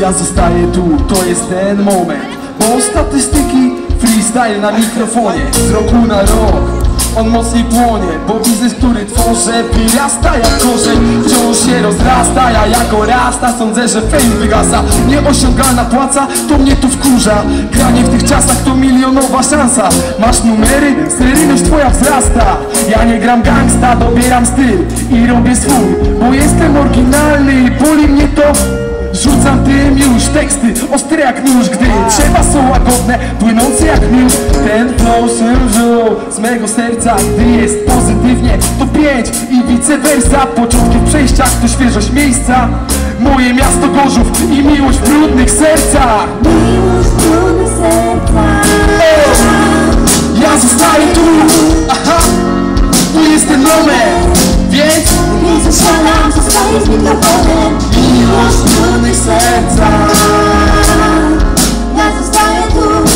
Ja zostaję tu, to jest ten moment. Bo statystyki, freestyle na mikrofonie. Z roku na rok on mocniej płonie. Bo biznes, który tworzę Wyrasta jak korzeń. Wciąż się rozrasta Ja jako rasta sądzę, że fame wygasa. Nieosiągalna płaca To mnie tu wkurza. Granie w tych czasach to milionowa szansa. Masz numery, seryjność twoja wzrasta. Ja nie gram gangsta, dobieram styl I robię swój. Bo jestem oryginalny i boli mnie to Rzucam tym już teksty, ostre jak nóż Gdy trzeba są łagodne, płynące jak miód. Ten flow wziął z mego serca Gdy jest pozytywnie, to pięć i vice versa. Początki w przejściach to świeżość miejsca. Moje miasto Gorzów i miłość w brudnych sercach. Miłość trudnych serca usiadam, zostaję z mikrofonem Miłość w brudnych sercach Ja zostaję tu.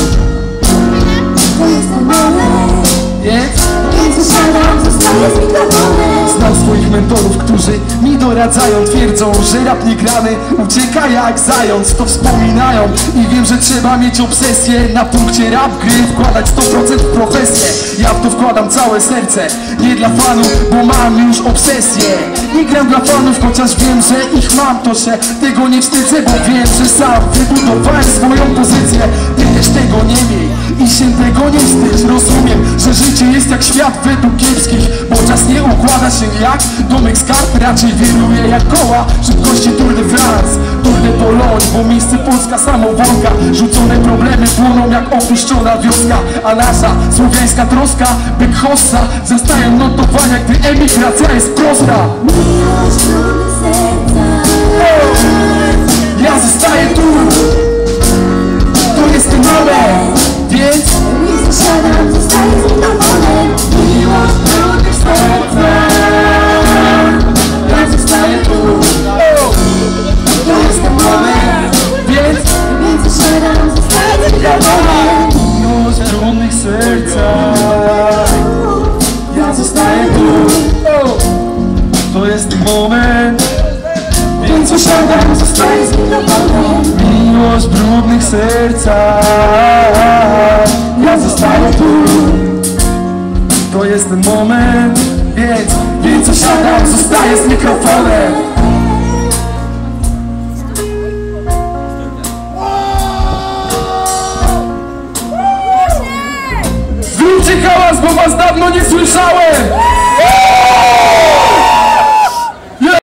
To jest ten moment Więc? Więc usiadam, zostaję z mikrofonem. Znam swoich mentorów, którzy mi doradzają Twierdzą, że rap nie grany ucieka jak zając. To wspominają i wiem, że trzeba mieć obsesję Na punkcie rap gry wkładać 100% w profesję Ja to wkładam całe serce. Nie dla fanów, bo mam już obsesję. Nie gram dla fanów, chociaż wiem, że ich mam. To się tego nie wstydzę, bo wiem, że sam Wybudowałem swoją pozycję. Ty też tego nie miej i się tego nie wstydź. Rozumiem, że życie jest jak świat według kiepskich Bo czas nie układa się jak domek z kart Raczej wiruje jak koła szybkości Tour de France miejsce Polska samowolka. Rzucone problemy płoną jak opuszczona wioska. A nasza słowiańska troska, byk hossa Zastają notowania, gdy emigracja jest prosta Zostaję z sercach Ja zostaję tu To jest ten moment Więc usiadam, zostaję z Miłość w brudnych sercach Ja zostaję tu To jest ten moment Więc, więc usiadam, zostaję z mikrofonem was, bo was dawno nie słyszałem!